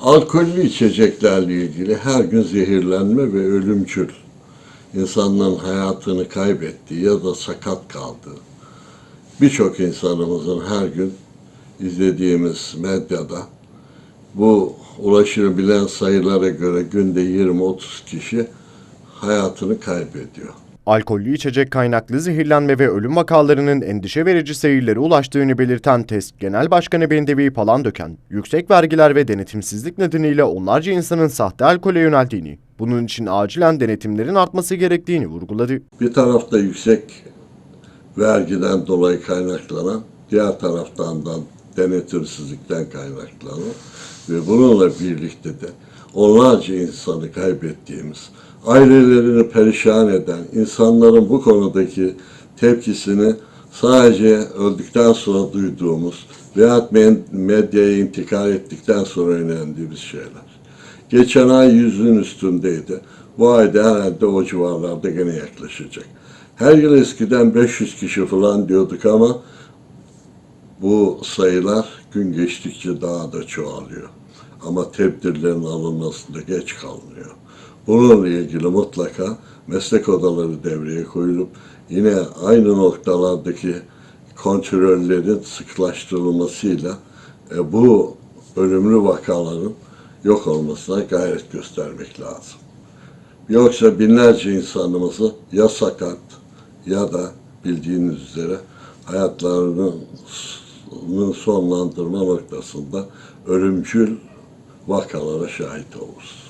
Alkollü içeceklerle ilgili her gün zehirlenme ve ölümcül insanların hayatını kaybettiği ya da sakat kaldığı birçok insanımızın her gün izlediğimiz medyada bu ulaşılabilen sayılara göre günde 20-30 kişi hayatını kaybediyor. Alkollü içecek kaynaklı zehirlenme ve ölüm vakalarının endişe verici seyirlere ulaştığını belirten TESK Genel Başkanı Bendevi Palandöken, yüksek vergiler ve denetimsizlik nedeniyle onlarca insanın sahte alkole yöneldiğini, bunun için acilen denetimlerin artması gerektiğini vurguladı. Bir tarafta yüksek vergiden dolayı kaynaklanan, diğer taraftan da denetimsizlikten kaynaklanan ve bununla birlikte de onlarca insanı kaybettiğimiz, ailelerini perişan eden, insanların bu konudaki tepkisini sadece öldükten sonra duyduğumuz veyahut medyaya intikal ettikten sonra öğrendiğimiz şeyler. Geçen ay yüzün üstündeydi. Bu ayda herhalde o civarlarda gene yaklaşacak. Her yıl eskiden 500 kişi falan diyorduk ama bu sayılar gün geçtikçe daha da çoğalıyor. Ama tedbirlerin alınmasında geç kalınıyor. Bununla ilgili mutlaka meslek odaları devreye koyulup yine aynı noktalardaki kontrollerin sıklaştırılmasıyla e, bu ölümlü vakaların yok olmasına gayret göstermek lazım. Yoksa binlerce insanımızı ya sakat ya da bildiğiniz üzere hayatlarının sonlandırma noktasında ölümcül vakalara şahit oluruz.